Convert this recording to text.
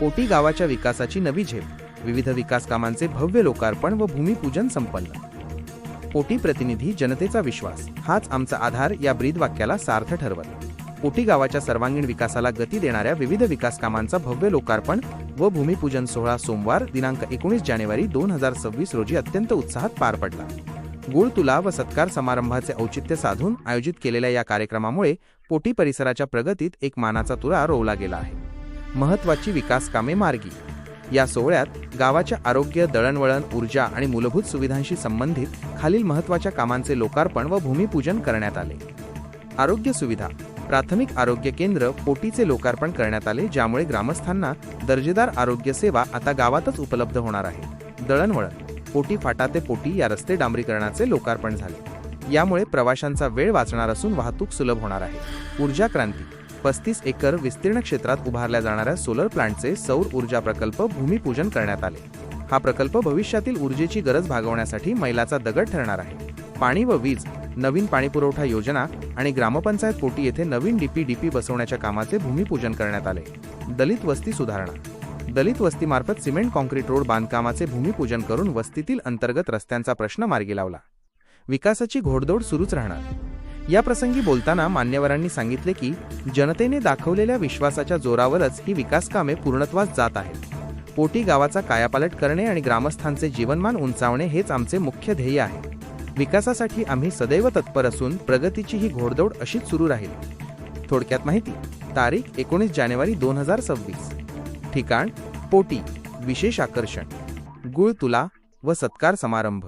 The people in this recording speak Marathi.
पोटी गावाच्या विकासाची नवी झेप. विविध विकास कामांचे भव्य लोकार्पण व भूमिपूजन संपन्न. पोटी प्रतिनिधी जनतेचा विश्वास हाच आमचा आधार या ब्रीद वाक्याला सार्थ ठरवत. पोटी गावाच्या सर्वांगीण विकासाला गती देणाऱ्या विविध विकास कामांचा भव्य लोकार्पण व भूमिपूजन सोहळा सोमवार दिनांक एकोणीस जानेवारी दोन हजार सव्वीस रोजी अत्यंत उत्साहात पार पडला. गुळ तुला व सत्कार समारंभाचे औचित्य साधून आयोजित केलेल्या या कार्यक्रमामुळे पोटी परिसराच्या प्रगतीत एक मानाचा तुरा रोवला गेला आहे. महत्वाची विकास कामे मार्गी. या सोहळ्यात गावाच्या आरोग्य दळणवळण ऊर्जा आणि मूलभूत सुविधांशी संबंधित खालील महत्त्वाच्या कामांचे लोकार्पण व भूमिपूजन करण्यात आले. आरोग्य सुविधा. प्राथमिक आरोग्य केंद्र पोटीचे लोकार्पण करण्यात आले ज्यामुळे ग्रामस्थांना दर्जेदार आरोग्य सेवा आता गावातच उपलब्ध होणार आहे. दळणवळण. पोटी फाटा ते पोटी या रस्ते डांबरीकरणाचे लोकार्पण झाले. यामुळे प्रवाशांचा वेळ वाचणार असून वाहतूक सुलभ होणार आहे. ऊर्जा क्रांती. पस्तीस एकर विस्तीर्ण क्षेत्रात उभारल्या जाणाऱ्या सोलर प्लांटचे सौर ऊर्जा प्रकल्प भूमिपूजन करण्यात आले. हा प्रकल्प भविष्यातील ऊर्जेची गरज भागवण्यासाठी मैलाचा दगड ठरणार आहे. पाणी व वीज नवीन पाणीपुरवठा योजना आणि ग्रामपंचायत पोटी येथे नवीन डीपी डीपी बसवण्याच्या कामाचे भूमिपूजन करण्यात आले. दलित वस्ती सुधारणा. दलित वस्तीमार्फत सिमेंट कॉन्क्रीट रोड बांधकामाचे भूमिपूजन करून वस्तीतील अंतर्गत रस्त्यांचा प्रश्न मार्गी लावला. विकासाची घोडदौड सुरूच राहणार. या प्रसंगी बोलताना मान्यवरांनी सांगितले की जनतेने दाखवलेल्या विश्वासाच्या जोरावरच ही विकास कामे पूर्णत्वास जात आहेत. पोटी गावाचा कायापालट करणे आणि ग्रामस्थांचे जीवनमान उंचावणे हेच आमचे मुख्य ध्येय आहे. विकासासाठी आम्ही सदैव तत्पर असून प्रगतीची ही घोडदौड अशीच सुरू राहील. थोडक्यात माहिती तारीख एकोणीस जानेवारी दोन हजार सव्वीस. ठिकाण पोटी विशेष आकर्षण. गुळ तुला व सत्कार समारंभ.